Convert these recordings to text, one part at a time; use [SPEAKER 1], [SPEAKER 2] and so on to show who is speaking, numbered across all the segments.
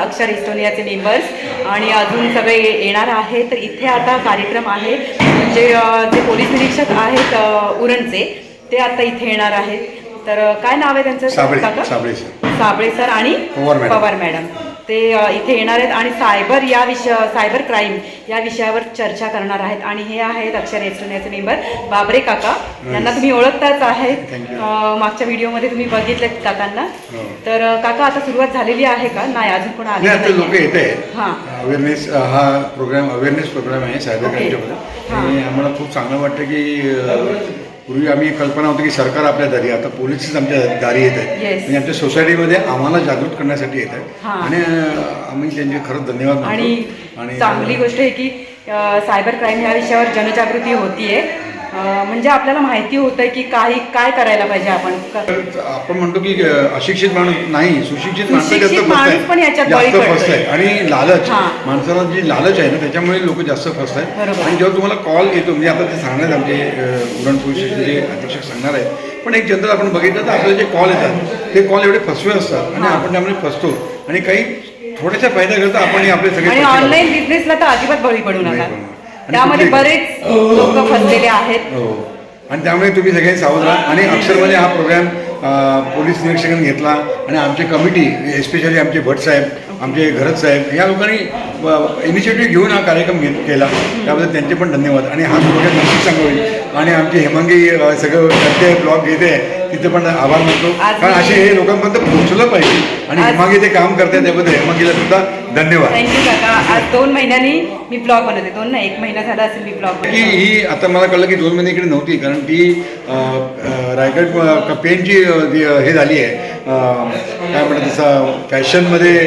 [SPEAKER 1] आहोत अक्षर इस्टोनियाचे मेंबर्स आणि अजून सगळे येणार आहे तर इथे आता कार्यक्रम आहे. म्हणजे जे पोलीस निरीक्षक आहेत उरणचे ते आता इथे येणार आहेत. तर काय नाव आहे त्यांचं?
[SPEAKER 2] साबळे सर.
[SPEAKER 1] आणि
[SPEAKER 2] पवार मॅडम.
[SPEAKER 1] ते इथे येणार आहेत आणि सायबर या विषय सायबर क्राईम या विषयावर चर्चा करणार आहेत. आणि हे आहेत अक्षर एस्टोनियाचे मेंबर बाबरे काका. यांना तुम्ही ओळखताच आहेत. मागच्या व्हिडिओमध्ये तुम्ही बघितलेत काकांना.
[SPEAKER 2] हो.
[SPEAKER 1] तर काका आता सुरुवात झालेली आहे का? नाही अजून कोण आले
[SPEAKER 2] लोक येत आहेत.
[SPEAKER 1] हां.
[SPEAKER 2] अवेअरनेस हा प्रोग्राम अवेअरनेस प्रोग्राम आहे सायबर. आणि आम्हाला खूप चांगलं वाटतं की पूर्वी आम्ही कल्पना होती की सरकार आपल्या दारी आता पोलीसच आमच्या दारी येत आहेत
[SPEAKER 1] Yes.
[SPEAKER 2] आणि आमच्या सोसायटीमध्ये आम्हाला जागृत करण्यासाठी येत आहेत
[SPEAKER 1] हां.
[SPEAKER 2] आणि अ, आम्ही त्यांचे खरंच धन्यवाद मानतो.
[SPEAKER 1] आणि चांगली गोष्ट आहे की सायबर क्राईम या विषयावर जनजागृती होतीये म्हणजे आपल्याला माहिती होतं की काही काय करायला पाहिजे आपण
[SPEAKER 2] आपण म्हणतो की अशिक्षित माणूस नाही सुशिक्षित माणसं
[SPEAKER 1] सुशिक्षित
[SPEAKER 2] जास्त
[SPEAKER 1] माणूस पण याच्यात
[SPEAKER 2] फसत
[SPEAKER 1] बळी पडतोय.
[SPEAKER 2] आणि लालच. माणसाला जी लालच आहे ना त्याच्यामुळे लोक जास्त फसत आहेत. आणि जेव्हा तुम्हाला कॉल येतो म्हणजे आता ते सांगणार आमचे उरण पोलीस जे अधीक्षक सांगणार आहेत पण एक जनरल आपण बघितलं तर आपल्याला जे कॉल येतात ते कॉल एवढे फसवे असतात आणि. आपण त्यामुळे फसतो आणि काही थोड्याशा फायदा करता आपण आपले सगळे.
[SPEAKER 1] ऑनलाईन बिझनेसला तर अजिबात बळी पडू नका त्यामध्ये बरेच लोक फसलेले आहेत.
[SPEAKER 2] हो आणि त्यामुळे तुम्ही सगळ्यांनी सावध राहा आणि अक्षरमध्ये हा प्रोग्राम पोलीस निरीक्षकांनी घेतला आणि आमची कमिटी एस्पेशली आमचे भट साहेब आमचे घरत साहेब या लोकांनी इनिशिएटिव्ह घेऊन हा कार्यक्रम घेत केला. त्याबद्दल त्यांचे पण धन्यवाद आणि हा प्रोग्राम नक्कीच चांगला होईल. आणि आमची हेमांगी सगळं करते ब्लॉग घेते तिथे पण आभार मानतो. कारण असे हे लोकांपर्यंत पोहोचलं पाहिजे. आणि हेमांगी ते काम करते त्याबद्दल हेमांगीला सुद्धा धन्यवाद.
[SPEAKER 1] थँक्यू काका. आज दोन महिन्यांनी मी ब्लॉग बनवते. दोन ना एक महिना झाला असेल मी ब्लॉग
[SPEAKER 2] की ही आता मला कळलं की दोन महिने इकडे नव्हती कारण ती रायगड पेनची हे झाली आहे. काय म्हणतात तसं फॅशनमध्ये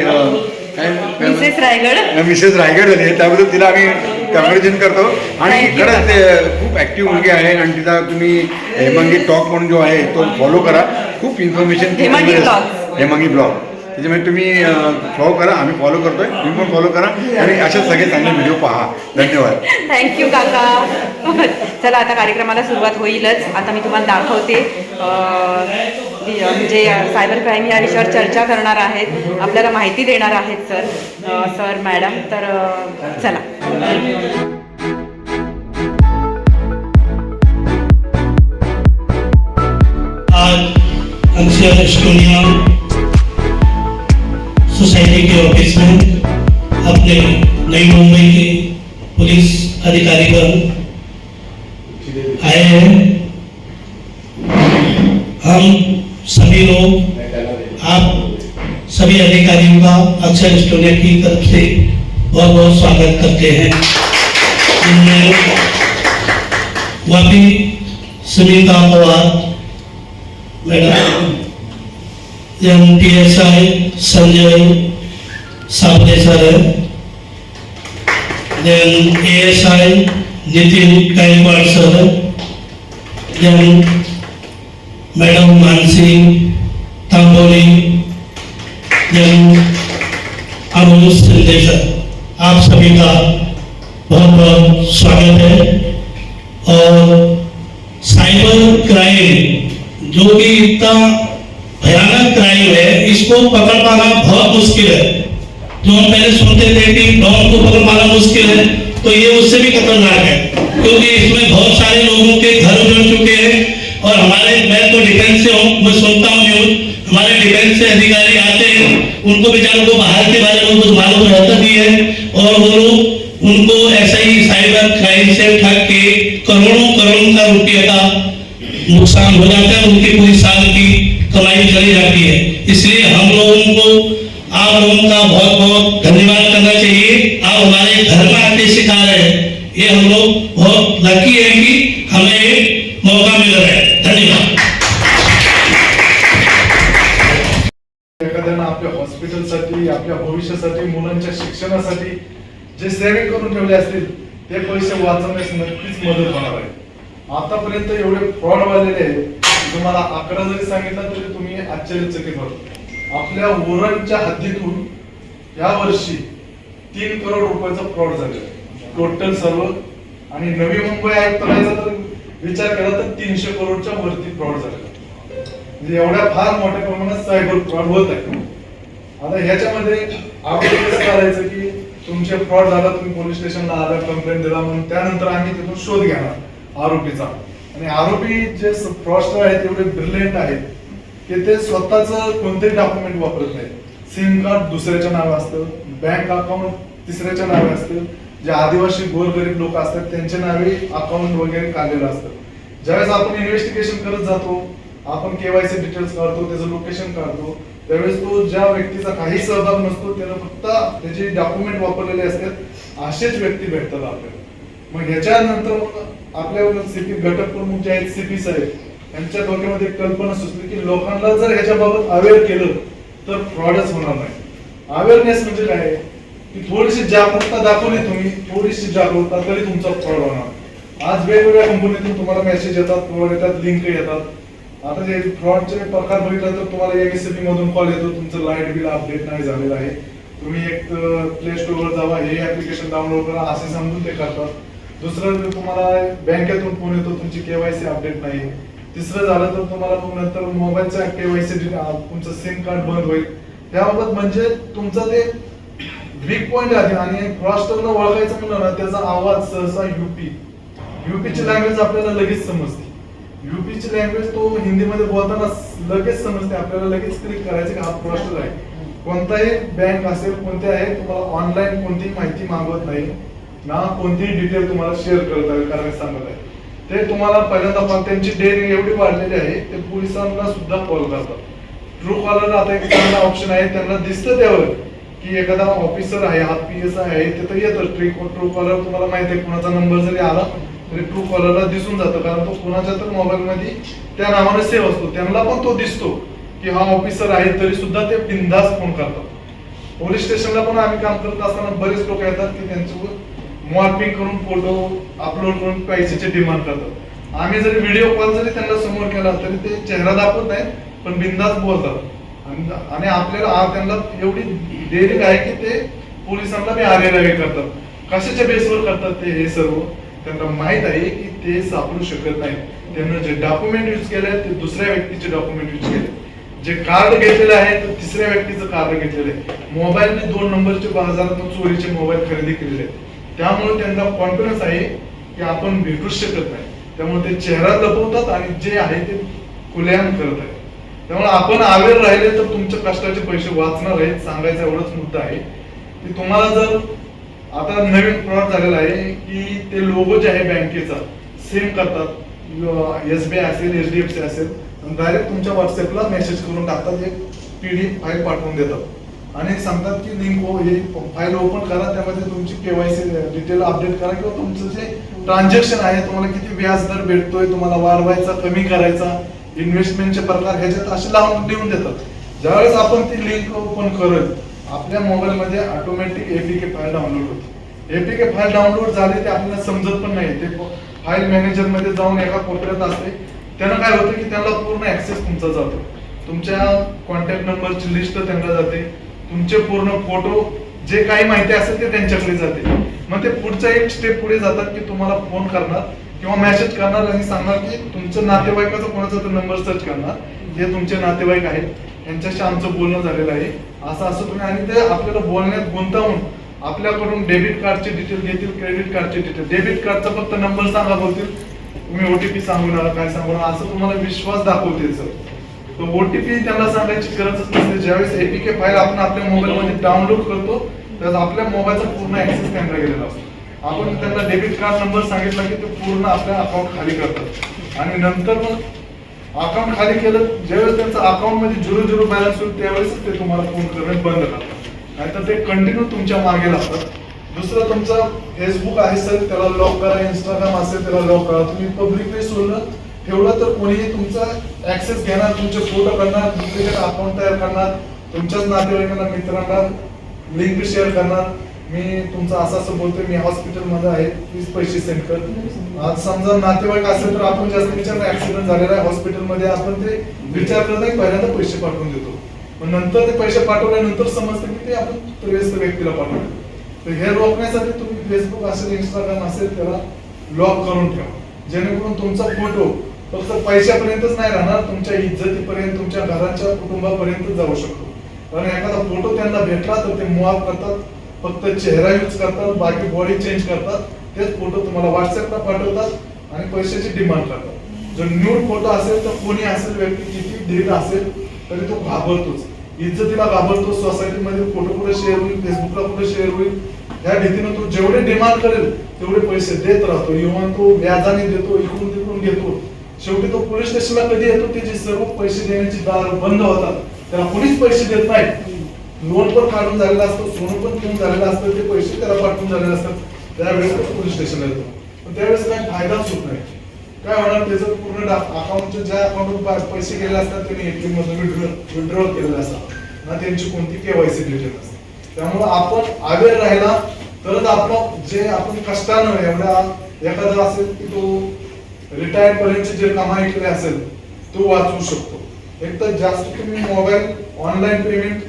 [SPEAKER 2] काय?
[SPEAKER 1] मिसेस रायगड
[SPEAKER 2] मिसेस रायगड झाली आहे त्याबद्दल तिला आम्ही कॉंग्रॅच्युलेशन करतो. आणि. खरंच ते खूप ॲक्टिव्ह मुलगी आहे आणि तिचा तुम्ही हेमांगी टॉक म्हणून जो आहे तो फॉलो करा. खूप इन्फॉर्मेशन
[SPEAKER 1] हेमांगी
[SPEAKER 2] ब्लॉग त्याच्यामुळे तुम्ही फॉलो करा. आम्ही फॉलो करतोय. तुम्ही पण फॉलो करा. आणि असे सगळे चांगले व्हिडिओ पहा. धन्यवाद.
[SPEAKER 1] थँक्यू काका. चला आता कार्यक्रमाला सुरुवात होईलच. आता मी तुम्हाला दाखवते. म्हणजे सायबर क्राईम या विषयावर चर्चा करणार आहेत आपल्याला माहिती देणार आहेत सर. सर मॅडम तर चला.
[SPEAKER 3] आज एस्टोनिया सोसाइटी के ऑफिस में अपने नई मुंबई के पुलिस अधिकारी अधिकारीगण आए हैं हम सभी लोग आप सभी अधिकारियों का अक्षर एस्टोनिया की तरफ से बहुत बहुत स्वागत करते हैं। इनमें Vapi Sunita Pawar madam M P S I Sanjay Sable sir है। Then A S I Nitin Gaikwad sir है। सिंधे आप सभी का बहुत बहुत स्वागत है। और साइबर क्राइम, जो कि इतना भयानक क्राइम है, इसको पकड़ पाना बहुत मुश्किल है। जो हम पहले सुनते थे कि डॉन को पकड़ पाना मुश्किल है तो ये उससे भी खतरनाक है। उनको बेचारों को बाहर के बारे में कुछ मालूम रहता भी है। और वो लोग उनको ऐसा ही साइबर क्राइम से ठग के करोड़ों करोड़ का रुपये का नुकसान हो जाता है, उनकी पूरी साल की कमाई चली जाती है। इसलिए हम लोगों को, आप लोगों का बहुत बहुत धन्यवाद करना चाहिए। आप हमारे घर में आके सिखा रहे हैं। ये हम लोग
[SPEAKER 4] भविष्यासाठी मुलांच्या शिक्षणासाठी जे सेविंग करून ठेवले असतील ते पैसे वाचवण्यास नक्कीच मदत होणार आहे. आतापर्यंत एवढे फ्रॉड वाढलेले आहेत तुम्हाला आकडा जरी सांगितला तरी तुम्ही आश्चर्यचकित होत. आपल्या उरणच्या हद्दीतून या वर्षी तीन करोड रुपयाचा फ्रॉड झालेला टोटल सर्व. आणि नवी मुंबई आयुक्तालयाचा तर विचार केला तर तीनशे करोडच्या वरती फ्रॉड झालेला म्हणजे एवढ्या फार मोठ्या प्रमाणात सायबर फ्रॉड होत आहे. आता ह्याच्यामध्ये आपण कसं करायचं की तुमचे फ्रॉड झाला तुम्ही पोलीस स्टेशनला आला कंप्लेंट दिला म्हणून त्यानंतर आम्ही तिथून शोध घेणार आरोपीचा. आणि आरोपी जे फ्रॉडस्टर आहेत एवढे ब्रिलियंट आहेत की ते स्वतःच कोणतेही डॉक्युमेंट वापरत नाहीत. सिम कार्ड दुसऱ्याच्या नावे असतं बँक अकाउंट तिसऱ्याच्या नावे असतं जे आदिवासी गोरगरीब लोक असतात त्यांच्या नावे अकाउंट वगैरे काढलेलं असतं. ज्यावेळेस आपण इन्व्हेस्टिगेशन करत जातो आपण केवायसी डिटेल्स काढतो त्याचं लोकेशन काढतो. त्यावेळेस तो ज्या व्यक्तीचा काही सहभाग नसतो त्याला फक्त त्याचे डॉक्युमेंट वापरलेले असतात असेच व्यक्ती भेटतात आपल्याला. मग ह्याच्यानंतर मग आपल्या सीपी घटक प्रमुख जे आहेत सीपी साहेब यांच्या डोक्यामध्ये कल्पना सुचली की लोकांना जर ह्याच्याबाबत अवेअर केलं तर फ्रॉडच होणार नाही. अवेअरनेस म्हणजे काय? की थोडीशी जागरूकता दाखवली तुम्ही थोडीशी जागरूकता तरी तुमचा फ्रॉड होणार. आज वेगवेगळ्या कंपनीतून तुम्हाला मेसेज येतात फ्रॉड येतात लिंक येतात. आता जे फ्रॉडचे प्रकार बघितला तर तुम्हाला एमएससीबी मधून कॉल येतो. तुमचं लाइट बिल अपडेट नाही झालेलं आहे. तुम्ही एक प्ले स्टोअरवर जावा हे ऍप्लिकेशन डाउनलोड करा असे समजून ते करतात. दुसरं तुम्हाला बँकेतून फोन येतो तुमची केवायसी अपडेट नाही. तिसरं झालं तर तुम्हाला मग नंतर मोबाईलचा केवायसी तुमचं सिम कार्ड बंद होईल. त्याबाबत म्हणजे तुमचं ते वीक पॉइंट आहे आणि फ्रॉस्टरला ओळखायचं म्हणलं ना त्याचा आवाज सहसा युपी युपीची लँग्वेज आपल्याला लगेच समजते. युपीची लँग्वेज तो हिंदीमध्ये बोलताना लगेच समजते. आपल्याला लगेच क्लिक करायचं की हा फ्रॉस्टर आहे. कोणताही बँक असेल कोणते आहे तुम्हाला ऑनलाईन कोणतीही माहिती मागवत नाही. ना कोणतीही डिटेल तुम्हाला शेअर करत आहे करायला सांगत आहे. ते तुम्हाला पहिल्यांदा पण त्यांची डेअरिंग एवढी वाढलेली आहे ते पोलिसांना सुद्धा कॉल करतात. ट्रू कॉलर आता एक चांगला ऑप्शन आहे त्यांना दिसतं त्यावर की एखादा ऑफिसर आहे हा पी एस आहे तिथं येतं. ट्री ट्रू कॉलर तुम्हाला माहिती आहे कुणाचा नंबर जरी आला तरी ट्रू कॉलरला दिसून जातं. कारण तो कोणाच्या तर मोबाईल मध्ये त्या नावाने सेव्ह असतो. त्यांना पण तो दिसतो की हा ऑफिसर आहे तरी सुद्धा ते बिंदास फोन करतात. पोलीस स्टेशनला पण आम्ही काम करत असताना बरेच लोक येतात की त्यांच्यावर मॉर्पिंग करून फोटो अपलोड करून पैशाचे डिमांड करतात. आम्ही जरी व्हिडिओ कॉल जरी त्यांना समोर केला तरी ते चेहरा दाखवत नाही पण बिंदास बोलतात. आणि आणि आपल्याला त्यांना एवढी डेअरिंग आहे की ते पोलिसांना बी आरेरावी करतात. कशाच्या बेसवर करतात ते हे सर्व? त्यांना माहीत आहे की ते सापडू शकत नाही त्यांना जे डॉक्युमेंट युज केले ते दुसऱ्या व्यक्तीचे डॉक्युमेंट युज केले जे कार्ड घेतलेलं आहे ते तिसऱ्या व्यक्तीचं कार्ड घेतलेलं आहे. मोबाईलने दोन नंबरचे बाजारातून चोरीचे मोबाईल खरेदी केलेले आहेत. त्यामुळे त्यांना कॉन्फिडन्स आहे की आपण भेटूच शकत नाही. त्यामुळे ते चेहरा लपवतात आणि जे आहे ते खुलेआम करत आहेत. त्यामुळे आपण अवेअर राहिले तर तुमच्या कष्टाचे पैसे वाचणार आहेत सांगायचा एवढाच मुद्दा आहे. की तुम्हाला जर आता नवीन प्रॉड झालेला आहे की ते लोगो जे आहे बँकेचा सेम करतात. एस बी आय असेल एच डी एफ सी असेल डायरेक्ट तुमच्या व्हॉट्सअपला मेसेज करून टाकतात एक पीडीएफ फाईल पाठवून देतात. आणि सांगतात की लिंक हे फाईल ओपन करा त्यामध्ये तुमची केवायसी डिटेल अपडेट करा किंवा तुमचं जे ट्रान्झॅक्शन आहे तुम्हाला किती व्याज दर भेटतोय तुम्हाला वाढवायचा कमी करायचा इन्व्हेस्टमेंटचे प्रकार ह्याच्यात असे लावून लिहून देतात. ज्यावेळेस आपण ती लिंक ओपन करत आपल्या मोबाईलमध्ये ऑटोमॅटिक एपीके फाईल डाउनलोड होते. एपीके फाईल डाउनलोड झाली ते आपल्याला समजत पण नाही. ते फाईल मॅनेजरमध्ये जाऊन एका कोपऱ्यात असते. त्यांना काय होतं की त्यांना पूर्ण ऍक्सेस तुमचा जातो. तुमच्या कॉन्टॅक्ट नंबरची लिस्ट त्यांना जाते. तुमचे पूर्ण फोटो जे काही माहिती असेल ते त्यांच्याकडे जाते. मग ते पुढचा एक स्टेप पुढे जातात की तुम्हाला फोन करणार किंवा मेसेज करणार आणि सांगणार की तुमचं नातेवाईकाचा कोणाचा तर नंबर सर्च करणार. हे तुमचे नातेवाईक आहेत. यांच्याशी आमचं बोलणं झालेलं आहे. असं असं तुम्ही आणि ते आपल्याला बोलण्यात गुंतवून आपल्याकडून डेबिट कार्डचे डिटेल घेतील क्रेडिट कार्डचे डिटेल डेबिट कार्डचा फक्त नंबर सांगा बोलतील. तुम्ही ओटीपी सांगू नका काय सांगू नका असं तुम्हाला विश्वास दाखवतील सर तर ओटीपी त्यांना सांगायची गरजच नसते. ज्यावेळेस एपीके फाईल आपण आपल्या मोबाईल मध्ये डाउनलोड करतो त्यावेळेस आपल्या मोबाईलचा पूर्ण ऍक्सेस त्यांना गेलेला असतो. आपण त्यांना डेबिट कार्ड नंबर सांगितला की ते पूर्ण आपल्या अकाउंट खाली करतात. आणि नंतर मग अकाउंट खाली केलं ज्यावेळेस त्यांचं अकाउंटमध्ये झिरो झिरो बॅलन्स होईल त्यावेळेस ते तुम्हाला फोन करणे बंद करतात. नाहीतर ते कंटिन्यू तुमच्या मागे लागतात दुसरं तुमचं फेसबुक आहे सर त्याला लॉक करा इंस्टाग्राम असेल त्याला लॉक करा. तुम्ही पब्लिकली सोडलं ठेवलं तर कोणीही तुमचा ऍक्सेस घेणार तुमचे फोटो करणार दुसरीकडे अकाउंट तयार करणार तुमच्याच नातेवाईकांना मित्रांना लिंक शेअर करणार. मी तुमचं असं असं बोलतोय मी हॉस्पिटलमध्ये आहे प्लीज पैसे सेंड कर. आज समजा नातेवाईक असेल तर आपण जास्त विचार ऍक्सिडेंट झालेला आहे हॉस्पिटलमध्ये आपण ते विचारलं नाही पहिल्यांदा पैसे पाठवून देतो. पण नंतर ते पैसे पाठवल्यानंतर समजतं की ते आपण त्रेस्त व्यक्तीला पाठवतो तर हे रोखण्यासाठी तुम्ही फेसबुक असेल इंस्टाग्राम असेल त्याला लॉक करून ठेवा. जेणेकरून तुमचा फोटो फक्त पैशापर्यंतच नाही राहणार तुमच्या इज्जतीपर्यंत तुमच्या घराच्या कुटुंबापर्यंत जाऊ शकतो. कारण एखादा फोटो त्यांना भेटला तर ते मुआप करतात फक्त चेहरा यूज करतात बाकी बॉडी चेंज करतात. तेच फोटो तुम्हाला व्हॉट्सअपला पाठवतात आणि पैशाची डिमांड करतात जर न्यूड फोटो असेल तर कोणी असेल व्यक्ती किती धीर असेल तरी तो घाबरतोच. इज्जतीला घाबरतो सोसायटीमध्ये फोटो कुठे शेअर होईल फेसबुकला कुठे शेअर होईल या भीतीनं तो जेवढे डिमांड करेल तेवढे पैसे देत राहतो. इव्हन तो व्याजाने देतो इकडून तिकडून घेतो. शेवटी तो पोलीस स्टेशनला कधी येतो त्याचे सर्व पैसे देण्याची दार बंद होतात. त्याला कोणीच पैसे देत नाही. लोन पण काढून झालेलं असतं सोनं पण घेऊन झालेलं असतं ते पैसे त्याला पाठवून झालेले असतात. त्यावेळेस तो पोलीस स्टेशनला येतो. पण त्यावेळेस काय फायदाच होत नाही. काय होणार त्याचं पूर्ण अकाउंटच्या ज्या अकाउंटवर पैसे गेले असतात त्यांनी एटीएम मधून विड्रॉ विड्रॉ केलेले असतात ना त्यांची कोणती केवायसी डिटेल असते. त्यामुळे आपण अवेअर राहिला तरच आपलं जे आपण कष्टानं एवढा एखादा असेल की तो रिटायर पर्यंत जे कमाई केले असेल तो वाचवू शकतो. एक तर जास्त तुम्ही मोबाईल ऑनलाईन पेमेंट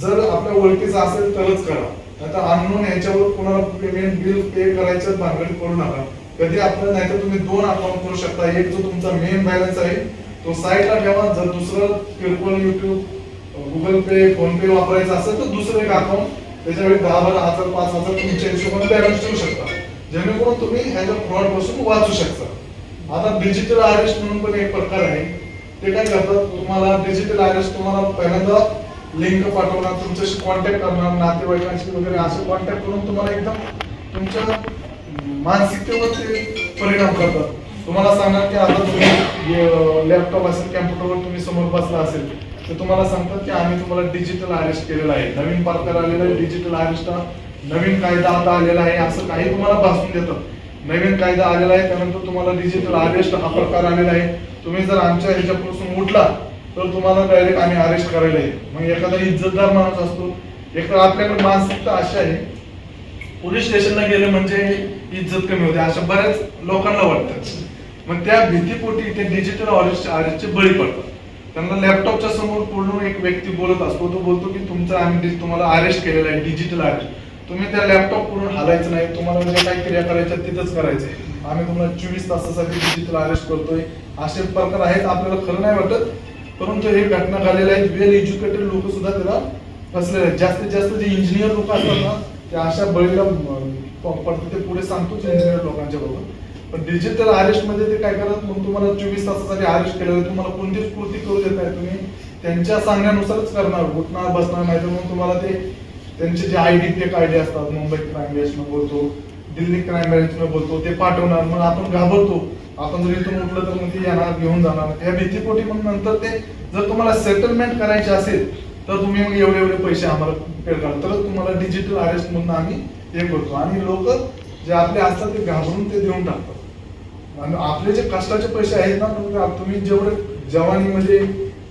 [SPEAKER 4] जर आपल्या ओळखीचा असेल तरच करा. आता अननोन ह्याच्यावर कोणाला पेमेंट बिल पे करायचं भानगड करू नका. कधी आपलं नाहीतर तुम्ही दोन अकाउंट करू शकता. एक जो तुमचा मेन बॅलन्स आहे तो साईडला ठेवा. जर दुसरं किरकोळ युट्यूब गुगल पे फोन पे वापरायचं असेल तर दुसरं एक अकाउंट त्याच्यावेळी दहा बारा हजार पाच हजार तुमच्या हिशोबाने बॅलन्स ठेवू शकता. जेणेकरून तुम्ही ह्याच्या फ्रॉडपासून वाचू शकता. आता डिजिटल आरेस्ट म्हणून पण एक प्रकार आहे. ते काय करतात? तुम्हाला डिजिटल आरेस्ट तुम्हाला पहिल्यांदा लिंक पाठवणार तुमच्याशी कॉन्टॅक्ट करणार नातेवाईकांशी वगैरे असं कॉन्टॅक्ट करून तुम्हाला एकदम तुमच्या मानसिकतेवर ते परिणाम करतात. तुम्हाला सांगणार की आता तुम्ही लॅपटॉप असेल कॅम्प्युटरवर तुम्ही समोर बसला असेल तर तुम्हाला सांगतात की आम्ही तुम्हाला डिजिटल अरेस्ट केलेलं आहे. नवीन पार्कर आलेला आहे डिजिटल अरेस्ट नवीन कायदा आता आलेला आहे असं काही तुम्हाला भासून देतात नवीन कायदा आलेला आहे त्यानंतर तुम्हाला डिजिटल अरेस्ट हा प्रकार आलेला आहे. तुम्ही जर आमच्या ह्याच्यापासून उठला तर तुम्हाला डायरेक्ट आम्ही अरेस्ट करायला येईल. मग एखादा इज्जतदार माणूस असतो एक तर आपल्याकडे मानसिकता अशी आहे पोलीस स्टेशनला गेले म्हणजे इज्जत कमी होते अशा बऱ्याच लोकांना वाटतं. मग त्या भीतीपोटी ते डिजिटल अरेस्ट अरेस्टचे बळी पडतात. त्यांना लॅपटॉपच्या समोर पूर्ण एक व्यक्ती बोलत असतो तो बोलतो की तुमचा आम्ही तुम्हाला अरेस्ट केलेला आहे डिजिटल अरेस्ट तुम्ही त्या लॅपटॉप पूर्ण हालायचं नाही तुम्हाला जे काही क्रिया करायच्या तिथंच करायचंय. आम्ही तुम्हाला चोवीस तासासाठी डिजिटल अरेस्ट करतोय. असे प्रकार आहेत आपल्याला खरं नाही वाटत. परंतु हे घटना झालेलं आहेत वेल एज्युकेटेड लोक सुद्धा त्याला फसलेले आहेत. जास्तीत जास्त जे इंजिनियर लोक असतात ना ते अशा बळीला अं, पडतात. ते पुढे सांगतोच इंजिनियर लोकांच्या बरोबर. पण डिजिटल अरेस्टमध्ये ते काय करतात? मग तुम्हाला चोवीस तासासाठी अरेस्ट केलं तुम्हाला कोणतीच कृती करू देत नाही तुम्ही. त्यांच्या सांगण्यानुसारच करणार. उठणार बसणार नाही तर मग तुम्हाला ते त्यांचे जे I D tech I D असतात. मुंबई क्राईम ब्रँच बोलतो दिल्ली क्राईम ब्रँच बोलतो ते पाठवणार. मग आपण घाबरतो. आपण जर इथून उठलं तर मग ती येणार घेऊन जाणार या भीतीपोटी मग नंतर ते जर तुम्हाला सेटलमेंट करायचे असेल तर तुम्ही मग एवढे एवढे पैसे आम्हाला पेड करा. तरच तुम्हाला डिजिटल अरेस्ट म्हणून आम्ही हे करतो. आणि लोक जे आपले असतात ते घाबरून ते देऊन टाकतात. आणि आपले जे कष्टाचे पैसे आहेत ना तुम्ही जेवढे जवानी म्हणजे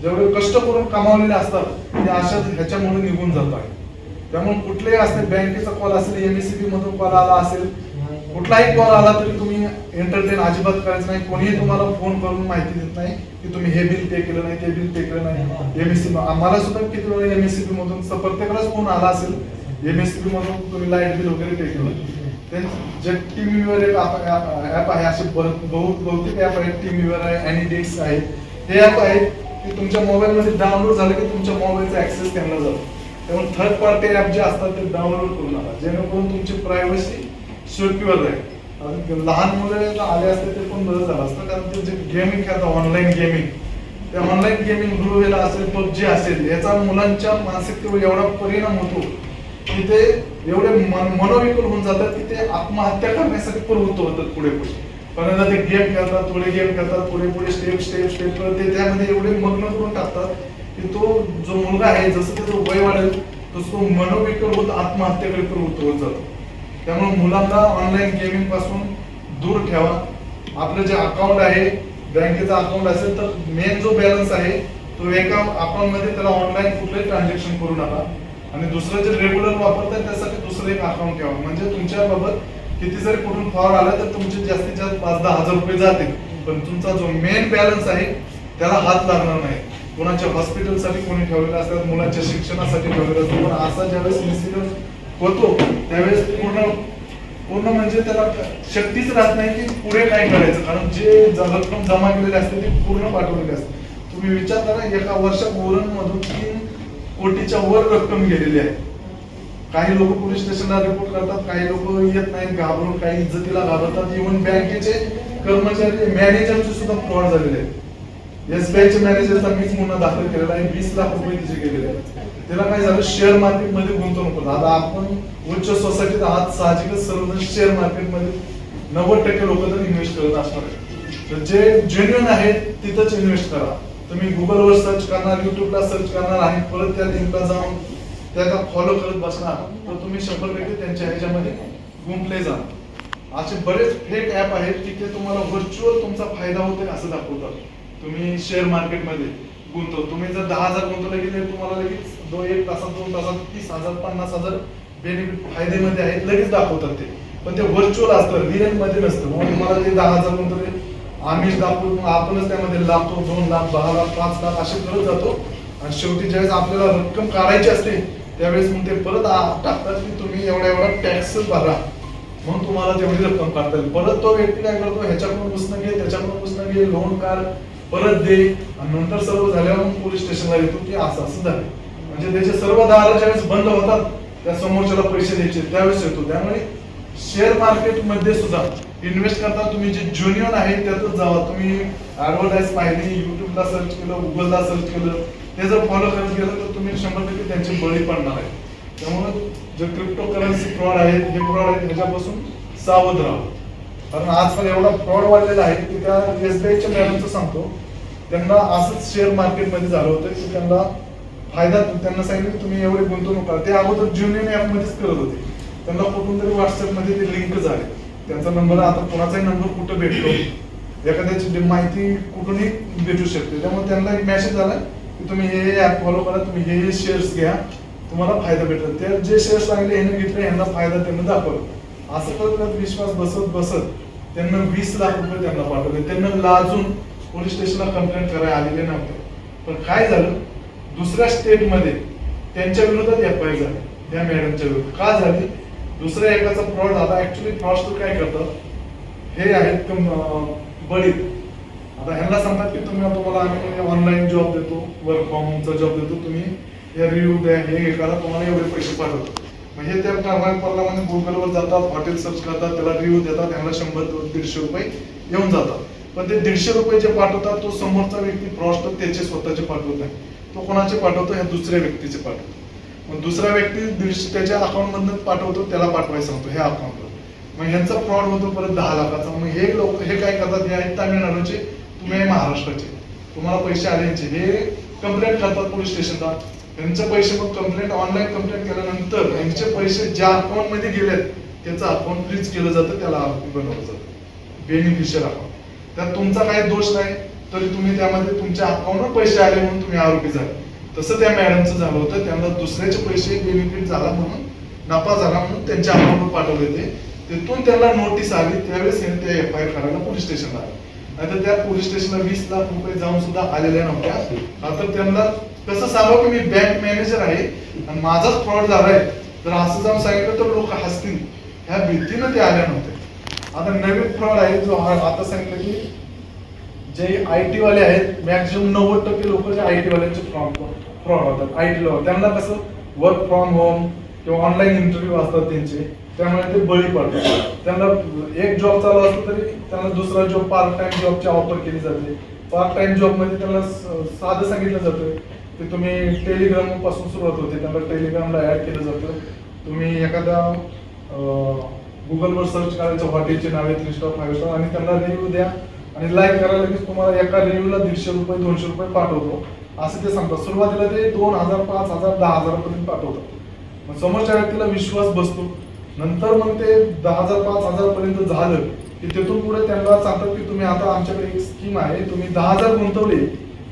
[SPEAKER 4] जेवढे कष्ट करून कमावलेले असतात ते अशा ह्याच्यामुळे निघून जात आहे त्यामुळे कुठलेही असते बँकेचा कॉल असेल एमएससीबी मधून कॉल आला असेल कुठलाही कॉल आला तरी तुम्ही एंटरटेन अजिबात करायचं नाही. कोणीही तुम्हाला फोन करून माहिती देत नाही की तुम्ही हे बिल पे केलं नाही ते बिल पे केलं नाही. एमएससी आम्हाला सुद्धा किती वेळा एमएससीबी मधून प्रत्येकालाच फोन आला असेल एमएससीबी मधून तुम्ही लाइट बिल वगैरे पे केलं. ते जे टीव्हीवर एक ऍप आहे असे बहुत बहुतेक ऍप आहेत. टीव्हीवर आहे अॅनिडेक्स आहे. हे ऍप आहेत की तुमच्या मोबाईलमध्ये डाउनलोड झालं की तुमच्या मोबाईलचा ऍक्सेस त्यांना जातो. त्यामुळे थर्ड पार्टी ऍप जे असतात ते डाउनलोड करू नका जेणेकरून तुमची प्रायव्हसी शेवटीवर जाईल. लहान मुलं आले असते ते पण बरं झालं असतं. कारण ते जे गेमिंग खेळतात ऑनलाईन गेमिंग त्या ऑनलाईन गेमिंग ब्लूवेला असेल पबजी असेल याचा मुलांच्या मानसिकतेवर एवढा परिणाम होतो की ते एवढे मन- मनोविकल होऊन जातात की ते आत्महत्या करण्यासाठी प्रवृत्त होतात पुढे पुढे. पण ते गेम खेळतात थोडे गेम खेळतात पुढे पुढे स्टेप स्टेप स्टेप ते त्यामध्ये एवढे मग्न करून टाकतात की तो जो मुलगा आहे जसं त्याचं वय वाढेल तसं तो मनोविकल होत आत्महत्येकडे प्रवृत्त होत जातो. त्यामुळे मुलांना ऑनलाईन गेमिंगपासून दूर ठेवा. आपलं जे अकाउंट आहे बँकेचा अकाउंट असेल तर मेन जो बॅलन्स आहे तो एका अकाउंटमध्ये त्याला ऑनलाईन कुठलंही ट्रान्झॅक्शन करू नका. आणि दुसरं जे रेग्युलर वापरतात त्यासाठी दुसरं एक अकाउंट ठेवा. म्हणजे तुमच्याबाबत किती जरी कुठून फॉर आला तर तुमचे जास्तीत जास्त पाच दहा हजार रुपये जातील. पण तुमचा जो मेन बॅलन्स आहे त्याला हात लागणार नाही. कोणाच्या हॉस्पिटलसाठी कोणी ठेवलेलं असतात मुलांच्या शिक्षणासाठी ठेवलेलं असतं पण असा ज्यावेळेस इन्सिडेंट होतो. त्यावेळेस पूर्ण पूर्ण म्हणजे त्याला शक्तीच राहत नाही की पुढे काय करायचं. कारण जे रक्कम जमा केलेली असते ती पूर्ण पाठवलेली असते. तुम्ही विचार करा एका वर्षात मधून तीन कोटीच्या वर रक्कम गेलेली आहे. काही लोक पोलीस स्टेशनला रिपोर्ट करतात काही लोक येत नाहीत घाबरून काही इज्जतीला घाबरतात. इव्हन बँकेचे कर्मचारी मॅनेजरचे सुद्धा फ्रॉड झालेले आहेत. एसबीआयच्या मॅनेजरचा मीच मुन्हा दाखल केलेला आहे. वीस लाख रुपये तिचे गेलेले त्याला काय झालं? शेअर मार्केटमध्ये गुंतवणूक करतो आता आपण उच्च सोसायटीत आहात साहजिकच सर्वजण शेअर मार्केटमध्ये नव्वद टक्के लोक तर इन्व्हेस्ट करत असणार तर जे जेन्युन आहेत तिथंच इन्व्हेस्ट करा. तुम्ही गुगलवर सर्च करणार युट्यूबला सर्च करणार आणि परत त्या लिंकला जाऊन त्याला फॉलो करत बसणार तर तुम्ही शंभर टक्के त्यांच्या ह्याच्यामध्ये गुंतले जाणार असे बरेच फेक ऍप आहेत की ते तुम्हाला व्हर्च्युअल तुमचा फायदा होतोय असं दाखवतात. तुम्ही शेअर मार्केटमध्ये गुंतव. तुम्ही जर दहा हजार गुंतवले गेले तुम्हाला लगेच दो एक तासात दोन तासात तीस हजार पन्नास हजार बेनिफिट फायदेमध्ये आहेत. लगेच दाखवतात ते. पण ते व्हर्च्युअल असतं रिअलमध्ये नसतं. मग तुम्हाला ते दहा हजार गुंतवले आम्हीच दाखवून मग आपणच त्यामध्ये लाखो दोन लाख दहा लाख पाच लाख असे करत जातो. आणि शेवटी ज्यावेळेस आपल्याला रक्कम काढायची असते त्यावेळेस मग ते परत टाकतात की तुम्ही एवढा एवढा टॅक्स भरा. म्हणून तुम्हाला तेवढी रक्कम काढता येईल. परत तो व्यक्ती काय करतो ह्याच्याकडून उसनं घे त्याच्याकडून उसनं घे लोन काढ परत दे आणि नंतर सर्व झाल्यावर मग पोलीस स्टेशनला येतो. की असं असं झालं. म्हणजे त्याचे सर्व दार ज्यावेळेस बंद होतात. त्या समोरच्याला पैसे द्यायचे त्यावेळेस येतो. त्यामुळे शेअर मार्केटमध्ये सुद्धा इन्व्हेस्ट करता तुम्ही जे ज्युनियर आहे त्यातच जावा. तुम्ही ऍडव्हर्टाईज पाहिली युट्यूबला सर्च केलं गुगलला सर्च केलं ते जर फॉलो करत गेलं तर तुम्ही शंभर टक्के त्यांचे बळी पडणार आहे. त्यामुळे जे क्रिप्टो करन्सी फ्रॉड आहेत हे फ्रॉड आहेत ह्याच्यापासून सावध राहा. कारण आजकाल एवढा फ्रॉड वाढलेला आहे की त्या एसबीआयच्या मॅडमचं सांगतो. त्यांना असंच शेअर मार्केटमध्ये झालं होतं की त्यांना फायदा त्यांना सांगितलं की तुम्ही एवढे गुंतवणूक करा. ते अगोदर ज्युनियन ॲपमध्येच करत होते. त्यांना कुठून तरी व्हॉट्सअपमध्ये ते लिंक झाले. त्यांचा नंबर आता कोणाचाही नंबर कुठं भेटतो? एखाद्याची माहिती कुठूनही भेटू शकते. त्यामुळे त्यांना एक मेसेज आला की तुम्ही हे हे ॲप फॉलो करा तुम्ही हे हे शेअर्स घ्या. तुम्हाला फायदा भेटेल. ते जे शेअर्स लागले ह्यांनी घेतले ह्यांना फायदा त्यांना दाखवला. असं करत विश्वास बसत बसत त्यांना वीस लाख रुपये त्यांना पाठवले. त्यांना लाजून पोलीस स्टेशनला कंप्लेंट करायला आलेले नव्हते. पण काय झालं? दुसऱ्या स्टेटमध्ये त्यांच्या विरोधात एफ आय झाली. त्या मॅडमच्या विरोधात. का झाली? दुसऱ्या एकाचा फ्रॉड झाला. ऍक्च्युली फ्रॉडस्टर काय करतात हे आहेत बळी आता ह्यांना सांगतात की तुम्ही तुम्हाला आम्ही ऑनलाईन जॉब देतो वर्क फ्रॉम होमचा जॉब देतो तुम्ही हे रिव्ह्यू द्या हे हे करा तुम्हाला एवढे पैसे पाठवतो. मग हे त्या प्रमाणे म्हणजे गुगलवर जातात हॉटेल सर्च करतात त्याला रिव्ह्यू देतात त्यांना शंभर दीडशे रुपये येऊन जातात. पण ते दीडशे रुपये जे पाठवतात तो समोरचा व्यक्ती फ्रॉस्टर त्याचे स्वतःचे पाठवत नाही. तो कोणाचे पाठवतो ह्या दुसऱ्या व्यक्तीचे पाठवतो. मग दुसरा व्यक्ती दीडशे त्याच्या अकाउंटमधनं पाठवतो त्याला पाठवायला सांगतो ह्या अकाउंटवर मग ह्यांचा फ्रॉड होतो परत दहा लाखाचा. मग हे लोक हे काय करतात हे आहेत तामिळनाडूचे तुम्ही महाराष्ट्राचे. तुम्हाला पैसे आल्यांचे हे कंप्लेंट करतात पोलीस स्टेशनला. त्यांचे पैसे मग कंप्लेंट ऑनलाईन कंप्लेंट केल्यानंतर यांचे पैसे ज्या अकाउंटमध्ये गेलेत त्याचं अकाउंट फ्रीज केलं जातं त्याला आरोपी बनवलं जातं. बेनिफिशियल अकाउंट त्यात तुमचा काही दोष नाही तरी तुम्ही त्यामध्ये तुमच्या अकाउंटवर पैसे आले म्हणून तुम्ही आरोपी झाले. तसं त्या मॅडमचं झालं होतं त्यांना दुसऱ्याचे पैसे बेनिफिट झाला म्हणून नफा झाला म्हणून त्यांच्या अकाउंटवर पाठवले ते. तिथून त्यांना नोटीस आली त्यावेळेस त्यांनी ते एफ आय आर करायला पोलीस स्टेशनला आले. नाहीतर त्या पोलीस स्टेशनला वीस लाख रुपये जाऊन सुद्धा आलेल्या नव्हत्या आता त्यांना कसं सांगावं की मी बँक मॅनेजर आहे आणि माझाच फ्रॉड झालाय. तर असं जाऊन सांगितलं तर लोक हसतील. ह्या भीतीनं ते आल्या नव्हत्या आता नवीन फ्रॉड आहे जो आता सांगितलं की जे आय टी वाले आहेत मॅक्झिमम नव्वद टक्के लोक जे आय टी वाल्यांचे फ्रॉड फ्रॉड होतात. आय टी त्यांना कसं वर्क फ्रॉम होम किंवा ऑनलाईन इंटरव्ह्यू असतात त्यांचे. त्यामुळे ते बळी पडतात. त्यांना एक जॉब चालू असतो तरी त्यांना दुसरा जॉब पार्ट टाइम जॉबची ऑफर केली जाते. पार्ट टाइम जॉबमध्ये त्यांना स- साधं सांगितलं जातं की तुम्ही टेलिग्रामपासून सुरुवात होते. त्यांना टेलिग्रामला ऍड केलं जातं. तुम्ही एखादा गुगलवर सर्च करायचं हॉटेलचे नावे थ्री स्टार फाईव्ह स्टार आणि त्यांना रिव्ह्यू द्या. आणि लाईक करायला लगेच तुम्हाला एका रिव्ह्यूला दीडशे रुपये दोनशे रुपये पाठवतो. असं ते सांगतात. सुरुवातीला ते दोन हजार पाच हजार दहा हजारापर्यंत पाठवतात. मग समोरच्या व्यक्तीला विश्वास बसतो. नंतर मग ते दहा हजार पाच हजार पर्यंत झालं की तिथून पुढे त्यांना सांगतात की तुम्ही आता आमच्याकडे एक स्कीम आहे तुम्ही दहा हजार गुंतवले.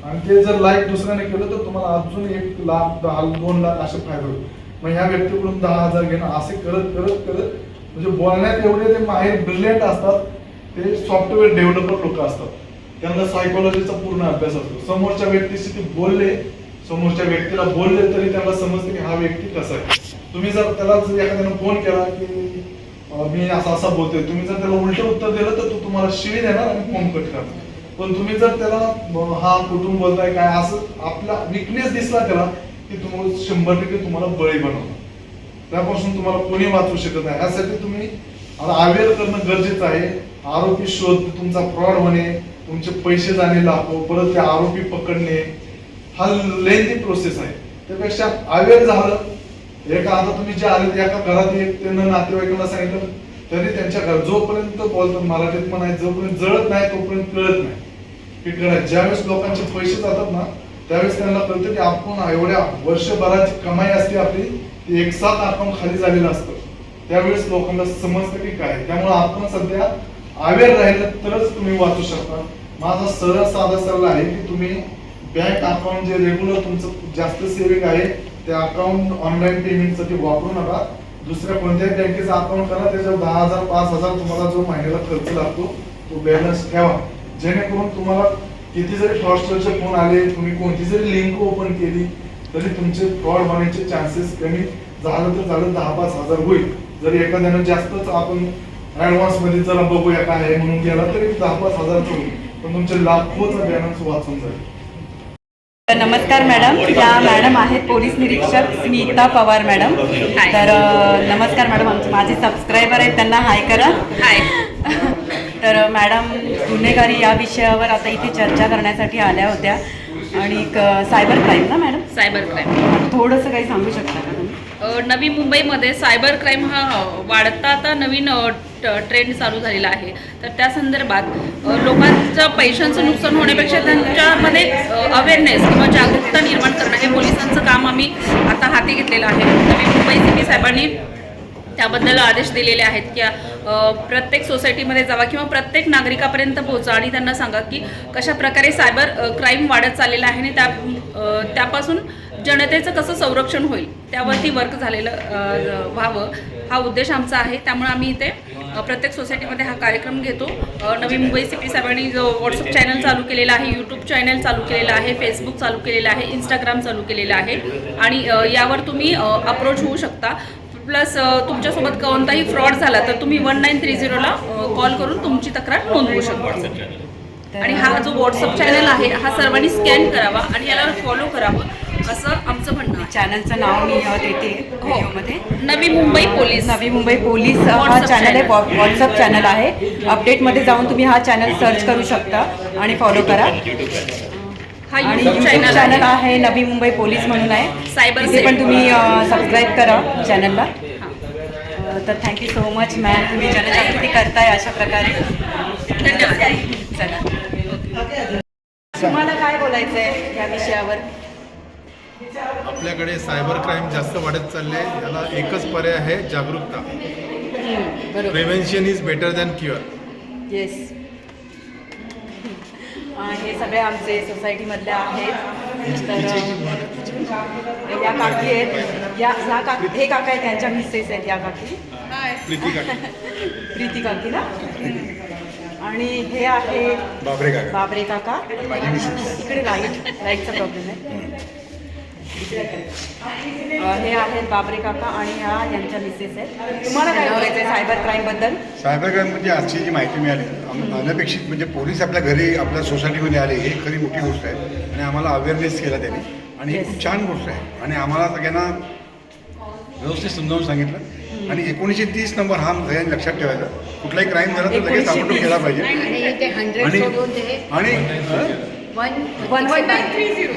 [SPEAKER 4] आणि ते जर लाईक दुसऱ्याने केलं तर तुम्हाला अजून एक लाख दहा दोन लाख असे फायदे होईल. मग ह्या व्यक्तीकडून दहा हजार घेणं असे करत करत करत म्हणजे बोलण्यात एवढे ते माहेर ब्रिलियंट असतात ते सॉफ्टवेअर डेव्हलपर लोक असतात. त्यांना सायकोलॉजीचा पूर्ण अभ्यास असतो. समोरच्या व्यक्तीशी ते बोलले समोरच्या व्यक्तीला बोलले तरी त्याला समजते की हा व्यक्ती कसा आहे. तुम्ही जर त्याला जर एखाद्यानं फोन केला की मी असं असा बोलतोय. तुम्ही जर त्याला उलट उत्तर दिलं तर तो तुम्हाला शिवी देणार आणि फोन कट करणार. पण तुम्ही जर त्याला हा कुठून बोलताय काय असं आपला विकनेस दिसला त्याला की तुम्हाला शंभर टक्के तुम्हाला बळी बनवणार. त्यापासून तुम्हाला कोणी वाचवू शकत नाही. यासाठी तुम्ही आता अवेअर करणं गरजेचं आहे. आरोपी शोध तुमचा फ्रॉड होणे तुमचे पैसे जाणे लाखो परत ते आरोपी पकडणे हा लेंदी प्रोसेस आहे. त्यापेक्षा अवेअर झालं. एका आता तुम्ही जे आले एका घरात एक त्यांना नातेवाईकांना सांगितलं. तरी त्यांच्या घर जोपर्यंत बोलतात मराठीत पण आहे जोपर्यंत जळत नाही तोपर्यंत कळत नाही. की करा ज्यावेळेस लोकांचे पैसे जातात ना त्यावेळेस त्यांना कळतं की आपण एवढ्या वर्षभराची कमाई असते आपली ती एक साथ आपण खाली झालेलं असतं. त्यावेळेस लोकांना समजतं की काय त्यामुळे आपण सध्या अवेअर राहिलं तरच तुम्ही वाचू शकता. माझा सरळ साधा सल्ला आहे की तुम्ही बँक अकाउंट जे रेग्युलर तुमचं जास्त सेविंग आहे ते अकाउंट ऑनलाईन पेमेंटसाठी वापरू नका. दुसऱ्या कोणत्याही बँकेचा अकाउंट करा त्याच्यावर दहा हजार पाच हजार तुम्हाला जो महिन्याला खर्च लागतो तो बॅलन्स ठेवा. जेणेकरून तुम्हाला किती जरी फ्रॉडस्टरचे फोन आले तुम्ही कोणती जरी लिंक ओपन केली तरी तुमचे फ्रॉड होण्याचे चान्सेस कमी झालं तर झालं दहा पाच हजार होईल. जरी एखाद्यानं जास्तच आपण ऍडव्हान्समध्ये जरा बघूया काय आहे म्हणून गेला तरी दहा पाच हजार होईल. पण तुमचे लाखोचा बॅलन्स वाचून जाईल.
[SPEAKER 1] नमस्कार मॅडम. या मॅडम आहेत पोलीस निरीक्षक स्मिता पवार मॅडम. तर नमस्कार मॅडम. आमचे माझे सबस्क्रायबर आहेत त्यांना हाय करा. हाय तर मॅडम गुन्हेगारी या विषयावर आता इथे चर्चा करण्यासाठी आल्या होत्या. आणि सायबर क्राईम ना मॅडम?
[SPEAKER 5] सायबर क्राईम
[SPEAKER 1] थोडंसं काही सांगू शकता का तुम्ही?
[SPEAKER 5] नवी मुंबईमध्ये सायबर क्राईम हा वाढता आता नवीन ट्रेंड चालू झालेला आहे. तर त्या संदर्भात लोकांचं पैशांचं नुकसान होण्यापेक्षा त्यांच्यामध्ये अवेअरनेस किंवा जागरूकता निर्माण करणं हे पोलिसांचं काम आम्ही आता हाती घेतलेलं आहे. नवी मुंबई सिटी साहेबांनी त्याबद्दल आदेश दिलेले आहेत की प्रत्येक सोसायटीमध्ये जावा किंवा प्रत्येक नागरिकापर्यंत पोहोचा आणि त्यांना सांगा की कशा प्रकारे सायबर क्राईम वाढत चाललेला आहे आणि त्या त्यापासून जनतेचं कसं संरक्षण होईल त्यावरती वर्क झालेलं व्हावं हा उद्देश आमचा आहे. त्यामुळे आम्ही इथे प्रत्येक सोसायटीमध्ये हा कार्यक्रम घेतो. नवी मुंबई सिटी साहेबांनी जो व्हॉट्सअप चॅनल चालू केलेला आहे यूट्यूब चॅनल चालू केलेलं आहे फेसबुक चालू केलेलं आहे इंस्टाग्राम चालू केलेला आहे. आणि यावर तुम्ही अप्रोच होऊ शकता. प्लस तुमच्यासोबत कोणताही फ्रॉड झाला तर तुम्ही वन नाईन थ्री झिरोला कॉल करून तुमची तक्रार नोंदवू शकता. आणि हा जो व्हॉट्सअप चॅनल आहे हा सर्वांनी स्कॅन करावा आणि याला फॉलो करावं. असं आमचं म्हणणं
[SPEAKER 1] चॅनलचं नाव मी देते व्हिडिओमध्ये.
[SPEAKER 5] नवी मुंबई पोलीस.
[SPEAKER 1] नवी मुंबई पोलीस हा चॅनल आहे. व्हॉट्सअप चॅनल आहे. अपडेटमध्ये जाऊन तुम्ही हा चॅनल सर्च करू शकता आणि फॉलो करा.
[SPEAKER 5] हा
[SPEAKER 1] आणि
[SPEAKER 5] चॅनल
[SPEAKER 1] चॅनल
[SPEAKER 5] आहे.
[SPEAKER 1] आहे नवी मुंबई पोलीस म्हणून आहे. तिथे
[SPEAKER 5] Cell.
[SPEAKER 1] पण तुम्ही सबस्क्राईब करा चॅनलला
[SPEAKER 5] हा.
[SPEAKER 1] तर थँक्यू सो मच मॅम तुम्ही जनजागृती करताय अशा प्रकारे.
[SPEAKER 5] धन्यवाद.
[SPEAKER 1] चला. तुम्हाला काय बोलायचं आहे या विषयावर?
[SPEAKER 6] आपल्याकडे सायबर क्राईम जास्त वाढत चालले याला एकच पर्याय आहे जागरूकता. Prevention is better than cure
[SPEAKER 1] yes हे सगळे आमचे सोसायटीमधले आहेत. तर या काकी आहेत. या ह्या काकी हे काका आहेत त्यांच्या मिसेस आहेत या काकी.
[SPEAKER 6] प्रीती काका.
[SPEAKER 1] प्रीती काकी ना? आणि हे आहे
[SPEAKER 2] बापरे काका.
[SPEAKER 1] बाबरे काका. इकडे लाइट लाईटचा प्रॉब्लेम आहे. हे आहेत बाबरे काका आणि ह्या यांच्या मिसेस आहेत. तुम्हाला काय बोलायचं आहे सायबर क्राईमबद्दल
[SPEAKER 2] सायबर क्राईम म्हणजे आजची जी माहिती मिळाली अनपेक्षित म्हणजे पोलीस आपल्या घरी आपल्या सोसायटीमध्ये आले ही खरी मोठी गोष्ट आहे. आणि आम्हाला अवेअरनेस केला त्यांनी. आणि ही खूप छान गोष्ट आहे. आणि आम्हाला सगळ्यांना व्यवस्थित समजावून सांगितलं. आणि एकोणीसशे तीस नंबर हा सगळ्यांनी लक्षात ठेवायचा. कुठलाही क्राईम झाला तर लगेच
[SPEAKER 1] 1930.
[SPEAKER 2] ताबडतोब केला पाहिजे.
[SPEAKER 7] आणि? वन
[SPEAKER 1] वन थ्री झिरो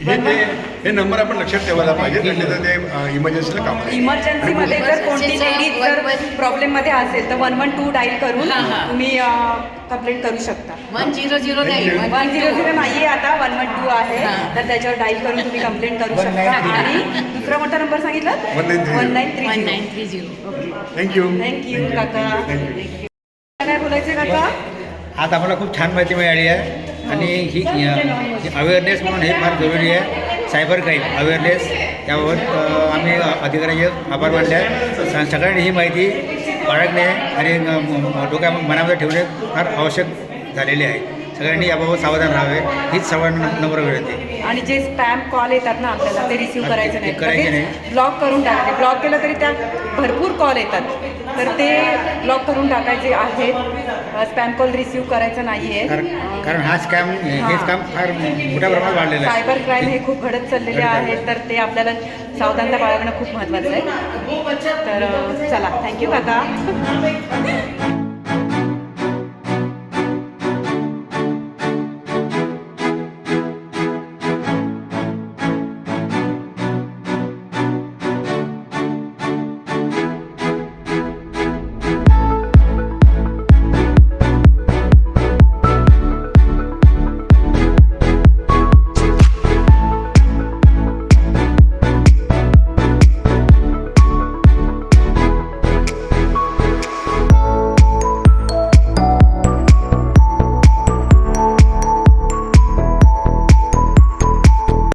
[SPEAKER 2] हां. हे ते हे नंबर आपण लक्षात ठेवायला पाहिजे म्हणजे तर ते इमर्जन्सीला काम आहे.
[SPEAKER 1] इमर्जन्सीमध्ये जर कोणती लेडीज जर प्रॉब्लेममध्ये असेल तर वन वन टू डाईल करून. तुम्ही कंप्लेंट करू शकता.
[SPEAKER 7] वन झिरो झिरो नाही
[SPEAKER 1] वन झिरो झिरो नाही आहे आता वन वन टू आहे. तर त्याच्यावर डाईल करून तुम्ही कंप्लेंट करू शकता. आणि दुसरा मोठा नंबर सांगितला?
[SPEAKER 2] 1930.
[SPEAKER 1] One nine three
[SPEAKER 7] one nine three zero
[SPEAKER 2] thank you
[SPEAKER 1] thank you काका. काय बोलायचं काका?
[SPEAKER 8] आज आम्हाला खूप छान माहिती मिळाली आहे. आणि ही अवेअरनेस म्हणून हे फार जरुरी आहे. सायबर क्राईम अवेअरनेस त्याबाबत आम्ही अधिकाऱ्यांचे आभार मानले आहे स- सगळ्यांनी ही माहिती बाळगणे आणि डोक्या मनामध्ये ठेवणे फार आवश्यक झालेले आहे. सगळ्यांनी याबाबत सावधान राहावे. हीच सर्वांना नम्र विनंती.
[SPEAKER 1] आणि जे स्पॅम कॉल येतात ना आपल्याला ते रिसिव्ह
[SPEAKER 8] हा,
[SPEAKER 1] करायचे
[SPEAKER 8] ते-
[SPEAKER 1] नाही
[SPEAKER 8] करायचे
[SPEAKER 1] लगेच ब्लॉक करून टाकायचे ब्लॉक केलं तरी त्या भरपूर कॉल येतात. तर ते ब्लॉक करून टाकायचे आहेत. स्पॅम कॉल रिसिव्ह करायचं नाही आहे
[SPEAKER 8] कारण कारण हा स्कॅम हेच काम फार मोठ्या प्रमाणात वाढलेलं आहे.
[SPEAKER 1] सायबर क्राईम हे खूप घडत चाललेले आहे. तर ते आपल्याला सावधानता बाळगणं खूप महत्त्वाचं आहे. तर अ, चला. थँक्यू काका.